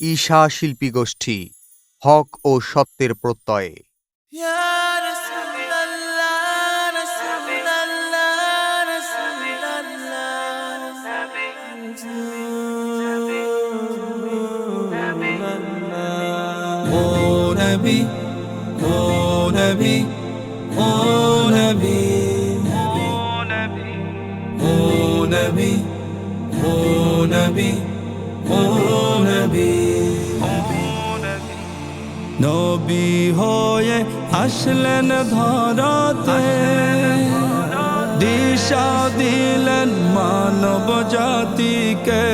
ঈশা শিল্পী গোষ্ঠী হক ও সত্যের প্রত্যয়ে নবী ও নবী ও নবী ও নবী ও নবী হয়ে আসলেন ধরাতে। দিশা দিলেন মানব জাতিকে।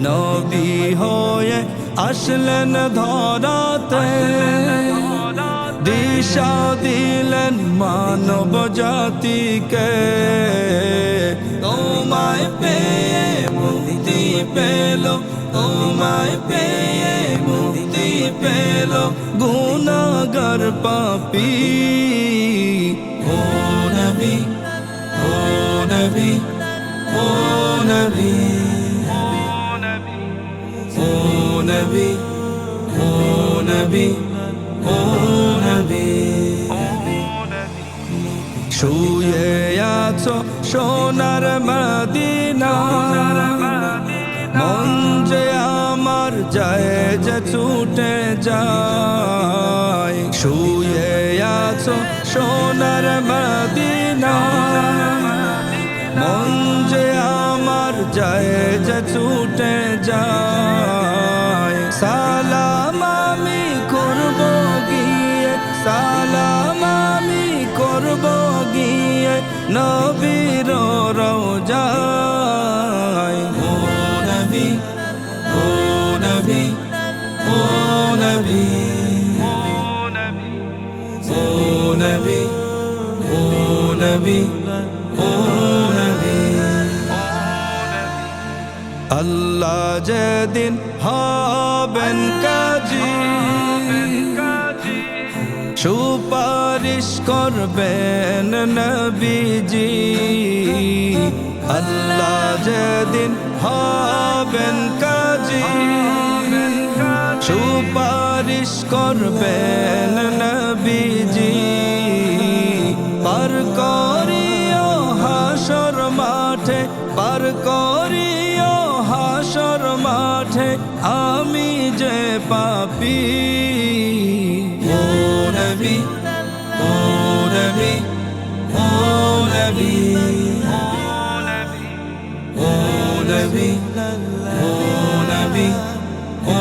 নবী হয়ে আসলেন ধরাতে। দিশা দিলেন মানব জাতিকে। তোমায় পেয়ে মুক্তি পেল, তোমায় পেয়ে মুক্তি পেল গুনাগার পাপি। ও নবী ও নবী ও নবী ও নবী ও নবী, ও আছো সোনার মদিনা। মন যে আমার যায় যে ছুটে যায়। শুয়ে আছো সোনার মদিনা। মন যে আমার যায় যে ছুটে যায়। সালাম আমি করব গিয়ে, সালাম আমি করব গিয়ে। নবীর রোজায় ও নবী ও নবী ও নবী। ও নবী ও নবী ও নবী। আল্লাহ যেদিন হবেন কাজী সুপারিশ করবেন নবীজি। আল্লাহ যেদিন হবেন কাজী। সুপারিশ করবেন নবীজি। পার করিও হাসর মাঠে, পার করিও হাসর মাঠে, আমি যে পাপি। ও নবী নবী ও নবী ও নবী ও